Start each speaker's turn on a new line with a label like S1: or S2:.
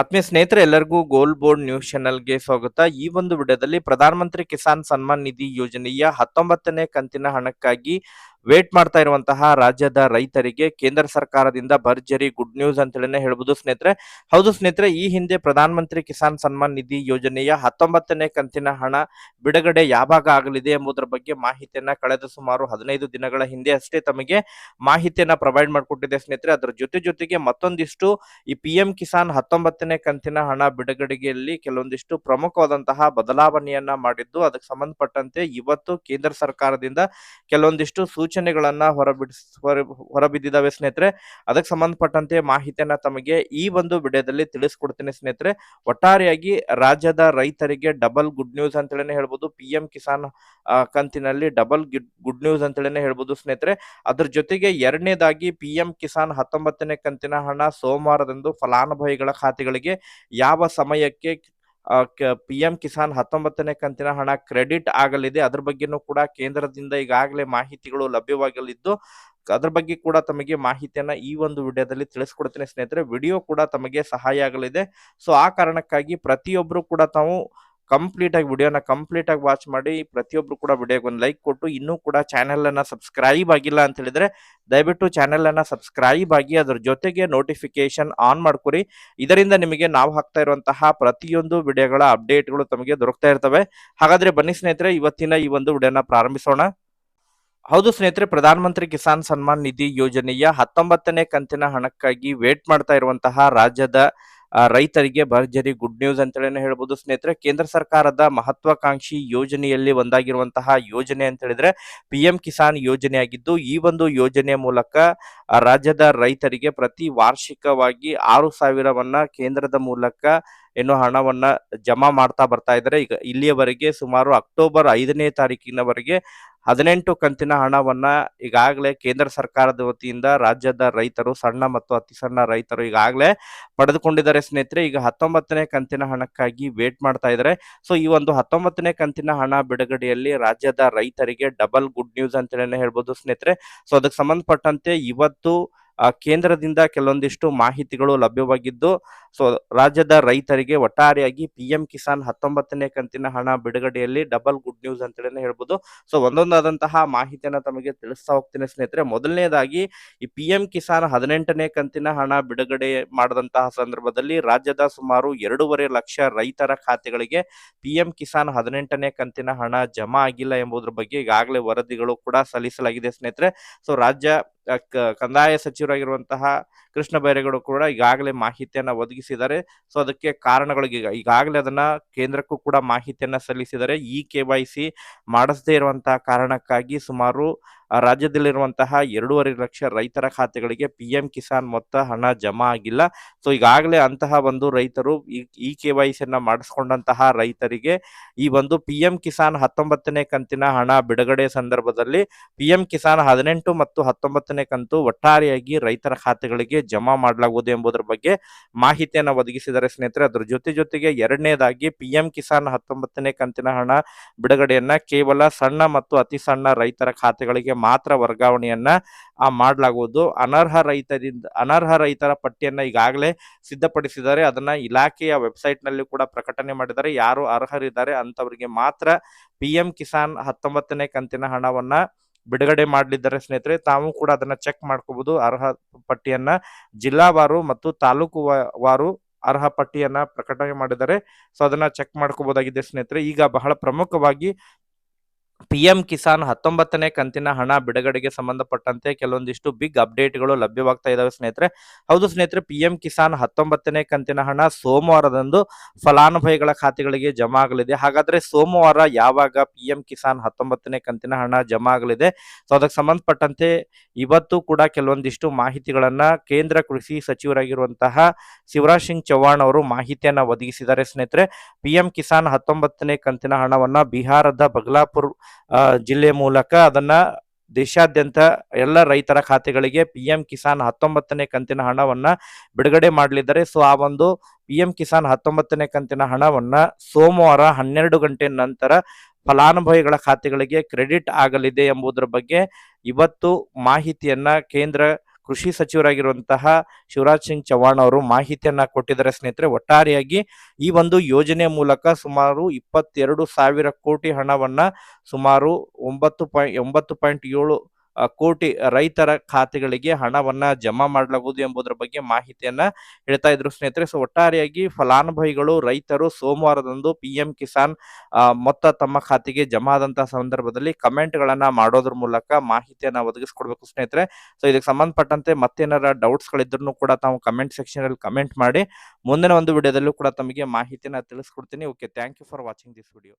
S1: ಆತ್ಮೀಯ ಸ್ನೇಹಿತರೆ, ಎಲ್ಲರಿಗೂ ಗೋಲ್ಡ್ ಬೋರ್ಡ್ ನ್ಯೂಸ್ ಚಾನೆಲ್ಗೆ ಸ್ವಾಗತ. ಈ ಒಂದು ವಿಡಿಯೋದಲ್ಲಿ ಪ್ರಧಾನಮಂತ್ರಿ ಕಿಸಾನ್ ಸನ್ಮಾನ್ ನಿಧಿ ಯೋಜನೆಯ ಹತ್ತೊಂಬತ್ತನೇ ಕಂತಿನ ಹಣಕ್ಕಾಗಿ ವೇಟ್ ಮಾಡ್ತಾ ಇರುವಂತಹ ರಾಜ್ಯದ ರೈತರಿಗೆ ಕೇಂದ್ರ ಸರ್ಕಾರದಿಂದ ಭರ್ಜರಿ ಗುಡ್ ನ್ಯೂಸ್ ಅಂತೇಳಿನೇ ಹೇಳ್ಬೋದು ಸ್ನೇಹಿತರೆ. ಹೌದು ಸ್ನೇಹಿತರೆ, ಈ ಹಿಂದೆ ಪ್ರಧಾನಮಂತ್ರಿ ಕಿಸಾನ್ ಸನ್ಮಾನ್ ನಿಧಿ ಯೋಜನೆಯ ಹತ್ತೊಂಬತ್ತನೇ ಕಂತಿನ ಹಣ ಬಿಡುಗಡೆ ಯಾವಾಗ ಆಗಲಿದೆ ಎಂಬುದರ ಬಗ್ಗೆ ಮಾಹಿತಿಯನ್ನ ಕಳೆದ ಸುಮಾರು ಹದಿನೈದು ದಿನಗಳ ಹಿಂದೆ ಅಷ್ಟೇ ತಮಗೆ ಮಾಹಿತಿಯನ್ನ ಪ್ರೊವೈಡ್ ಮಾಡಿಕೊಟ್ಟಿದೆ ಸ್ನೇಹಿತರೆ. ಅದರ ಜೊತೆ ಜೊತೆಗೆ ಮತ್ತೊಂದಿಷ್ಟು ಈ ಪಿ ಕಿಸಾನ್ ಹತ್ತೊಂಬತ್ತನೇ ಕಂತಿನ ಹಣ ಬಿಡುಗಡೆಯಲ್ಲಿ ಕೆಲವೊಂದಿಷ್ಟು ಪ್ರಮುಖವಾದಂತಹ ಬದಲಾವಣೆಯನ್ನ ಮಾಡಿದ್ದು, ಅದಕ್ಕೆ ಸಂಬಂಧಪಟ್ಟಂತೆ ಇವತ್ತು ಕೇಂದ್ರ ಸರ್ಕಾರದಿಂದ ಕೆಲವೊಂದಿಷ್ಟು ಸೂಚನೆಗಳನ್ನ ಹೊರಬಿಡಿಸ್, ಹೊರ ಹೊರಬಿದ್ದಿದ್ದಾವೆ ಸ್ನೇಹಿತರೆ. ಅದಕ್ಕೆ ಸಂಬಂಧಪಟ್ಟಂತೆ ಮಾಹಿತಿಯನ್ನ ತಮಗೆ ಈ ಒಂದು ವಿಡಿಯೋದಲ್ಲಿ ತಿಳಿಸ್ಕೊಡ್ತೀನಿ ಸ್ನೇಹಿತರೆ. ಒಟ್ಟಾರೆಯಾಗಿ ರಾಜ್ಯದ ರೈತರಿಗೆ ಡಬಲ್ ಗುಡ್ ನ್ಯೂಸ್ ಅಂತೇಳಿ ಹೇಳ್ಬೋದು. ಪಿ ಕಿಸಾನ್ ಕಂತಿನಲ್ಲಿ ಡಬಲ್ ಗುಡ್ ನ್ಯೂಸ್ ಅಂತೇಳಿ ಹೇಳ್ಬೋದು ಸ್ನೇಹಿತರೆ. ಅದ್ರ ಜೊತೆಗೆ ಎರಡನೇದಾಗಿ ಪಿ ಕಿಸಾನ್ ಹತ್ತೊಂಬತ್ತನೇ ಕಂತಿನ ಹಣ ಸೋಮವಾರದಂದು ಫಲಾನುಭವಿಗಳ ಖಾತೆಗಳಿಗೆ ಯಾವ ಸಮಯಕ್ಕೆ ಪಿ ಎಂ ಕಿಸಾನ್ ಹತ್ತೊಂಬತ್ತನೇ ಕಂತಿನ ಹಣ ಕ್ರೆಡಿಟ್ ಆಗಲಿದೆ. ಅದ್ರ ಬಗ್ಗೆನೂ ಕೂಡ ಕೇಂದ್ರದಿಂದ ಈಗಾಗಲೇ ಮಾಹಿತಿಗಳು ಲಭ್ಯವಾಗಲಿದ್ದು ಅದ್ರ ಬಗ್ಗೆ ಕೂಡ ತಮಗೆ ಮಾಹಿತಿಯನ್ನ ಈ ಒಂದು ವಿಡಿಯೋದಲ್ಲಿ ತಿಳಿಸ್ಕೊಡ್ತೇನೆ ಸ್ನೇಹಿತರೆ. ವಿಡಿಯೋ ಕೂಡ ತಮಗೆ ಸಹಾಯ ಆಗಲಿದೆ. ಸೊ, ಆ ಕಾರಣಕ್ಕಾಗಿ ಪ್ರತಿಯೊಬ್ಬರು ಕೂಡ ತಾವು ಕಂಪ್ಲೀಟ್ ಆಗಿ ವಿಡಿಯೋನ ಕಂಪ್ಲೀಟ್ ಆಗಿ ವಾಚ್ ಮಾಡಿ ಪ್ರತಿಯೊಬ್ರು ಕೂಡ ವಿಡಿಯೋಗೆ ಒಂದು ಲೈಕ್ ಕೊಟ್ಟು ಇನ್ನೂ ಕೂಡ ಚಾನೆಲ್ ಅನ್ನ ಸಬ್ಸ್ಕ್ರೈಬ್ ಆಗಿಲ್ಲ ಅಂತ ಹೇಳಿದ್ರೆ ದಯವಿಟ್ಟು ಚಾನೆಲ್ ಅನ್ನ ಸಬ್ಸ್ಕ್ರೈಬ್ ಆಗಿ ಅದ್ರ ಜೊತೆಗೆ ನೋಟಿಫಿಕೇಶನ್ ಆನ್ ಮಾಡ್ಕೊರಿ. ಇದರಿಂದ ನಿಮಗೆ ನಾವು ಹಾಕ್ತಾ ಇರುವಂತಹ ಪ್ರತಿಯೊಂದು ವಿಡಿಯೋಗಳ ಅಪ್ಡೇಟ್ಗಳು ತಮಗೆ ದೊರಕ್ತಾ ಇರ್ತವೆ. ಹಾಗಾದ್ರೆ ಬನ್ನಿ ಸ್ನೇಹಿತರೆ, ಇವತ್ತಿನ ಈ ಒಂದು ವಿಡಿಯೋನ ಪ್ರಾರಂಭಿಸೋಣ. ಹೌದು ಸ್ನೇಹಿತರೆ, ಪ್ರಧಾನಮಂತ್ರಿ ಕಿಸಾನ್ ಸನ್ಮಾನ್ ನಿಧಿ ಯೋಜನೆಯ ಹತ್ತೊಂಬತ್ತನೇ ಕಂತಿನ ಹಣಕ್ಕಾಗಿ ವೇಟ್ ಮಾಡ್ತಾ ಇರುವಂತಹ ರಾಜ್ಯದ ರೈತರಿಗೆ ಭರ್ಜರಿ ಗುಡ್ ನ್ಯೂಸ್ ಅಂತೇಳಿ ಹೇಳ್ಬೋದು ಸ್ನೇಹಿತರೆ. ಕೇಂದ್ರ ಸರ್ಕಾರದ ಮಹತ್ವಾಕಾಂಕ್ಷಿ ಯೋಜನೆಯಲ್ಲಿ ಒಂದಾಗಿರುವಂತಹ ಯೋಜನೆ ಅಂತ ಹೇಳಿದ್ರೆ ಪಿ ಎಂ ಕಿಸಾನ್ ಯೋಜನೆ ಆಗಿದ್ದು ಈ ಒಂದು ಯೋಜನೆಯ ಮೂಲಕ ರಾಜ್ಯದ ರೈತರಿಗೆ ಪ್ರತಿ ವಾರ್ಷಿಕವಾಗಿ ಆರು ಸಾವಿರವನ್ನ ಕೇಂದ್ರದ ಮೂಲಕ ಏನು ಹಣವನ್ನ ಜಮಾ ಮಾಡ್ತಾ ಬರ್ತಾ ಇದ್ದಾರೆ. ಈಗ ಇಲ್ಲಿಯವರೆಗೆ ಸುಮಾರು ಅಕ್ಟೋಬರ್ ಐದನೇ ತಾರೀಕಿನವರೆಗೆ ಹದಿನೆಂಟು ಕಂತಿನ ಹಣವನ್ನ ಈಗಾಗಲೇ ಕೇಂದ್ರ ಸರ್ಕಾರದ ವತಿಯಿಂದ ರಾಜ್ಯದ ರೈತರು, ಸಣ್ಣ ಮತ್ತು ಅತಿ ಸಣ್ಣ ರೈತರು ಈಗಾಗಲೇ ಪಡೆದುಕೊಂಡಿದ್ದಾರೆ ಸ್ನೇಹಿತರೆ. ಈಗ ಹತ್ತೊಂಬತ್ತನೇ ಕಂತಿನ ಹಣಕ್ಕಾಗಿ ವೇಟ್ ಮಾಡ್ತಾ ಇದ್ದಾರೆ. ಸೊ ಈ ಒಂದು ಹತ್ತೊಂಬತ್ತನೇ ಕಂತಿನ ಹಣ ಬಿಡುಗಡೆಯಲ್ಲಿ ರಾಜ್ಯದ ರೈತರಿಗೆ ಡಬಲ್ ಗುಡ್ ನ್ಯೂಸ್ ಅಂತೇಳಿ ಹೇಳ್ಬೋದು ಸ್ನೇಹಿತರೆ. ಸೊ ಅದಕ್ಕೆ ಸಂಬಂಧಪಟ್ಟಂತೆ ಇವತ್ತು ಕೇಂದ್ರದಿಂದ ಕೆಲವೊಂದಿಷ್ಟು ಮಾಹಿತಿಗಳು ಲಭ್ಯವಾಗಿದ್ದು, ಸೊ ರಾಜ್ಯದ ರೈತರಿಗೆ ಒಟ್ಟಾರೆಯಾಗಿ ಪಿ ಎಂ ಕಿಸಾನ್ ಹತ್ತೊಂಬತ್ತನೇ ಕಂತಿನ ಹಣ ಬಿಡುಗಡೆಯಲ್ಲಿ ಡಬಲ್ ಗುಡ್ ನ್ಯೂಸ್ ಅಂತೇಳಿ ಹೇಳ್ಬೋದು. ಸೊ ಒಂದೊಂದಾದಂತಹ ಮಾಹಿತಿಯನ್ನು ತಮಗೆ ತಿಳಿಸ್ತಾ ಹೋಗ್ತೇನೆ ಸ್ನೇಹಿತರೆ. ಮೊದಲನೇದಾಗಿ, ಈ ಪಿ ಎಂ ಕಿಸಾನ್ ಹದಿನೆಂಟನೇ ಕಂತಿನ ಹಣ ಬಿಡುಗಡೆ ಮಾಡಿದಂತಹ ಸಂದರ್ಭದಲ್ಲಿ ರಾಜ್ಯದ ಸುಮಾರು ಎರಡೂವರೆ ಲಕ್ಷ ರೈತರ ಖಾತೆಗಳಿಗೆ ಪಿ ಎಂ ಕಿಸಾನ್ ಹದಿನೆಂಟನೇ ಕಂತಿನ ಹಣ ಜಮಾ ಆಗಿಲ್ಲ ಎಂಬುದರ ಬಗ್ಗೆ ಈಗಾಗಲೇ ವರದಿಗಳು ಕೂಡ ಸಲ್ಲಿಸಲಾಗಿದೆ ಸ್ನೇಹಿತರೆ. ಸೊ ರಾಜ್ಯ ಕಂದಾಯ ಸಚಿವರಾಗಿರುವಂತಹ ಕೃಷ್ಣ ಬೈರೇಗೌಡ ಕೂಡ ಈಗಾಗಲೇ ಮಾಹಿತಿಯನ್ನ ಒದಗಿಸಿದ್ದಾರೆ. ಸೊ ಅದಕ್ಕೆ ಕಾರಣಗಳಿಗೆ ಈಗ, ಈಗಾಗಲೇ ಅದನ್ನ ಕೇಂದ್ರಕ್ಕೂ ಕೂಡ ಮಾಹಿತಿಯನ್ನ ಸಲ್ಲಿಸಿದ್ದಾರೆ. ಈ ಕೆ ವೈ ಸಿ ಮಾಡಿಸದೇ ಇರುವಂತಹ ಕಾರಣಕ್ಕಾಗಿ ಸುಮಾರು ಆ, ರಾಜ್ಯದಲ್ಲಿರುವಂತಹ ಎರಡೂವರೆ ಲಕ್ಷ ರೈತರ ಖಾತೆಗಳಿಗೆ ಪಿ ಎಂ ಕಿಸಾನ್ ಮೊತ್ತ ಹಣ ಜಮಾ ಆಗಿಲ್ಲ. ಸೊ ಈಗಾಗಲೇ ಅಂತಹ ಒಂದು ರೈತರು ಈ ಕೆ ವೈ ಸಿಯನ್ನ ಮಾಡಿಸ್ಕೊಂಡಂತಹ ರೈತರಿಗೆ ಈ ಒಂದು ಪಿ ಕಿಸಾನ್ ಹತ್ತೊಂಬತ್ತನೇ ಕಂತಿನ ಹಣ ಬಿಡುಗಡೆ ಸಂದರ್ಭದಲ್ಲಿ ಪಿ ಕಿಸಾನ್ ಹದಿನೆಂಟು ಮತ್ತು ಹತ್ತೊಂಬತ್ತನೇ ಕಂತು ಒಟ್ಟಾರೆಯಾಗಿ ರೈತರ ಖಾತೆಗಳಿಗೆ ಜಮಾ ಮಾಡಲಾಗುವುದು ಎಂಬುದರ ಬಗ್ಗೆ ಮಾಹಿತಿಯನ್ನು ಒದಗಿಸಿದರೆ ಸ್ನೇಹಿತರೆ. ಅದರ ಜೊತೆ ಜೊತೆಗೆ ಎರಡನೇದಾಗಿ ಪಿ ಕಿಸಾನ್ ಹತ್ತೊಂಬತ್ತನೇ ಕಂತಿನ ಹಣ ಬಿಡುಗಡೆಯನ್ನ ಕೇವಲ ಸಣ್ಣ ಮತ್ತು ಅತಿ ಸಣ್ಣ ರೈತರ ಖಾತೆಗಳಿಗೆ ಮಾತ್ರ ವರ್ಗಾವಣೆಯನ್ನ ಮಾಡಲಾಗುವುದು ಅನರ್ಹ ರೈತರಿಂದ, ಅನರ್ಹ ರೈತರ ಪಟ್ಟಿಯನ್ನ ಈಗಾಗಲೇ ಸಿದ್ಧಪಡಿಸಿದ್ದಾರೆ. ಅದನ್ನ ಇಲಾಖೆಯ ವೆಬ್ಸೈಟ್ನಲ್ಲಿ ಕೂಡ ಪ್ರಕಟಣೆ ಮಾಡಿದ್ದಾರೆ. ಯಾರು ಅರ್ಹರಿದ್ದಾರೆ ಅಂತವರಿಗೆ ಮಾತ್ರ ಪಿ ಕಿಸಾನ್ ಹತ್ತೊಂಬತ್ತನೇ ಕಂತಿನ ಹಣವನ್ನ ಬಿಡುಗಡೆ ಮಾಡಲಿದ್ದಾರೆ ಸ್ನೇಹಿತರೆ. ತಾವು ಕೂಡ ಅದನ್ನ ಚೆಕ್ ಮಾಡ್ಕೋಬಹುದು ಅರ್ಹ ಪಟ್ಟಿಯನ್ನ ಜಿಲ್ಲಾವಾರು ಮತ್ತು ತಾಲೂಕು ವಾರು ಅರ್ಹ ಪಟ್ಟಿಯನ್ನ ಪ್ರಕಟಣೆ ಮಾಡಿದ್ದಾರೆ. ಸೊ, ಅದನ್ನ ಚೆಕ್ ಮಾಡ್ಕೋಬಹುದಾಗಿದೆ ಸ್ನೇಹಿತರೆ. ಈಗ ಬಹಳ ಪ್ರಮುಖವಾಗಿ ಪಿ ಎಂ ಕಿಸಾನ್ ಹತ್ತೊಂಬತ್ತನೇ ಕಂತಿನ ಹಣ ಬಿಡುಗಡೆಗೆ ಸಂಬಂಧಪಟ್ಟಂತೆ ಕೆಲವೊಂದಿಷ್ಟು ಬಿಗ್ ಅಪ್ಡೇಟ್ಗಳು ಲಭ್ಯವಾಗ್ತಾ ಇದಾವೆ ಸ್ನೇಹಿತರೆ. ಹೌದು ಸ್ನೇಹಿತರೆ, ಪಿಎಂ ಕಿಸಾನ್ ಹತ್ತೊಂಬತ್ತನೇ ಕಂತಿನ ಹಣ ಸೋಮವಾರದಂದು ಫಲಾನುಭವಿಗಳ ಖಾತೆಗಳಿಗೆ ಜಮಾ ಆಗಲಿದೆ ಹಾಗಾದ್ರೆ ಸೋಮವಾರ ಯಾವಾಗ ಪಿಎಂ ಕಿಸಾನ್ ಹತ್ತೊಂಬತ್ತನೇ ಕಂತಿನ ಹಣ ಜಮಾ ಆಗಲಿದೆ ಸೊ, ಅದಕ್ಕೆ ಸಂಬಂಧಪಟ್ಟಂತೆ ಇವತ್ತು ಕೂಡ ಕೆಲವೊಂದಿಷ್ಟು ಮಾಹಿತಿಗಳನ್ನ ಕೇಂದ್ರ ಕೃಷಿ ಸಚಿವರಾಗಿರುವಂತಹ ಶಿವರಾಜ್ ಸಿಂಗ್ ಚೌಹಾಣ್ ಅವರು ಮಾಹಿತಿಯನ್ನ ಒದಗಿಸಿದ್ದಾರೆ ಸ್ನೇಹಿತರೆ. ಪಿಎಂ ಕಿಸಾನ್ ಹತ್ತೊಂಬತ್ತನೇ ಕಂತಿನ ಹಣವನ್ನ ಬಿಹಾರದ ಬಗ್ಲಾಪುರ್ ಜಿಲ್ಲೆ ಮೂಲಕ ಅದನ್ನ ದೇಶಾದ್ಯಂತ ಎಲ್ಲ ರೈತರ ಖಾತೆಗಳಿಗೆ ಪಿ ಎಂ ಕಿಸಾನ್ ಹತ್ತೊಂಬತ್ತನೇ ಕಂತಿನ ಹಣವನ್ನ ಬಿಡುಗಡೆ ಮಾಡಲಿದ್ದಾರೆ. ಸೊ, ಆ ಒಂದು ಪಿ ಎಂ ಕಿಸಾನ್ ಹತ್ತೊಂಬತ್ತನೇ ಕಂತಿನ ಹಣವನ್ನ ಸೋಮವಾರ ಹನ್ನೆರಡು ಗಂಟೆ ನಂತರ ಫಲಾನುಭವಿಗಳ ಖಾತೆಗಳಿಗೆ ಕ್ರೆಡಿಟ್ ಆಗಲಿದೆ ಎಂಬುದರ ಬಗ್ಗೆ ಇವತ್ತು ಮಾಹಿತಿಯನ್ನ ಕೇಂದ್ರ ಕೃಷಿ ಸಚಿವರಾಗಿರುವಂತಹ ಶಿವರಾಜ್ ಸಿಂಗ್ ಚೌಹಾಣ್ ಅವರು ಮಾಹಿತಿಯನ್ನ ಕೊಟ್ಟಿದ್ದಾರೆ ಸ್ನೇಹಿತರೆ. ಒಟ್ಟಾರೆಯಾಗಿ ಈ ಒಂದು ಯೋಜನೆ ಮೂಲಕ ಸುಮಾರು ಇಪ್ಪತ್ತೆರಡು ಸಾವಿರ ಕೋಟಿ ಹಣವನ್ನ ಸುಮಾರು ಒಂಬತ್ತು ಪಾಯಿಂಟ್ ಒಂಬತ್ತು ಪಾಯಿಂಟ್ ಏಳು ಕೋಟಿ ರೈತರ ಖಾತೆಗಳಿಗೆ ಹಣವನ್ನ ಜಮಾ ಮಾಡಲಾಗುವುದು ಎಂಬುದರ ಬಗ್ಗೆ ಮಾಹಿತಿಯನ್ನ ಹೇಳ್ತಾ ಇದ್ರು ಸ್ನೇಹಿತರೆ. ಸೊ ಒಟ್ಟಾರೆಯಾಗಿ ಫಲಾನುಭವಿಗಳು, ರೈತರು ಸೋಮವಾರದಂದು ಪಿ ಎಂ ಕಿಸಾನ್ ಮೊತ್ತ ತಮ್ಮ ಖಾತೆಗೆ ಜಮಾ ಆದಂತಹ ಸಂದರ್ಭದಲ್ಲಿ ಕಮೆಂಟ್ ಗಳನ್ನ ಮಾಡೋದ್ರ ಮೂಲಕ ಮಾಹಿತಿಯನ್ನ ಒದಗಿಸ್ಕೊಡ್ಬೇಕು ಸ್ನೇಹಿತರೆ. ಸೊ ಇದಕ್ಕೆ ಸಂಬಂಧಪಟ್ಟಂತೆ ಮತ್ತೇನಾರ ಡೌಟ್ಸ್ ಗಳಿದ್ರು ಕೂಡ ತಾವು ಕಮೆಂಟ್ ಸೆಕ್ಷನ್ ಅಲ್ಲಿ ಕಮೆಂಟ್ ಮಾಡಿ ಮುಂದಿನ ಒಂದು ವಿಡಿಯೋದಲ್ಲೂ ಕೂಡ ತಮಗೆ ಮಾಹಿತಿಯನ್ನ ತಿಳಿಸ್ಕೊಡ್ತೀನಿ. Okay thank you for watching this video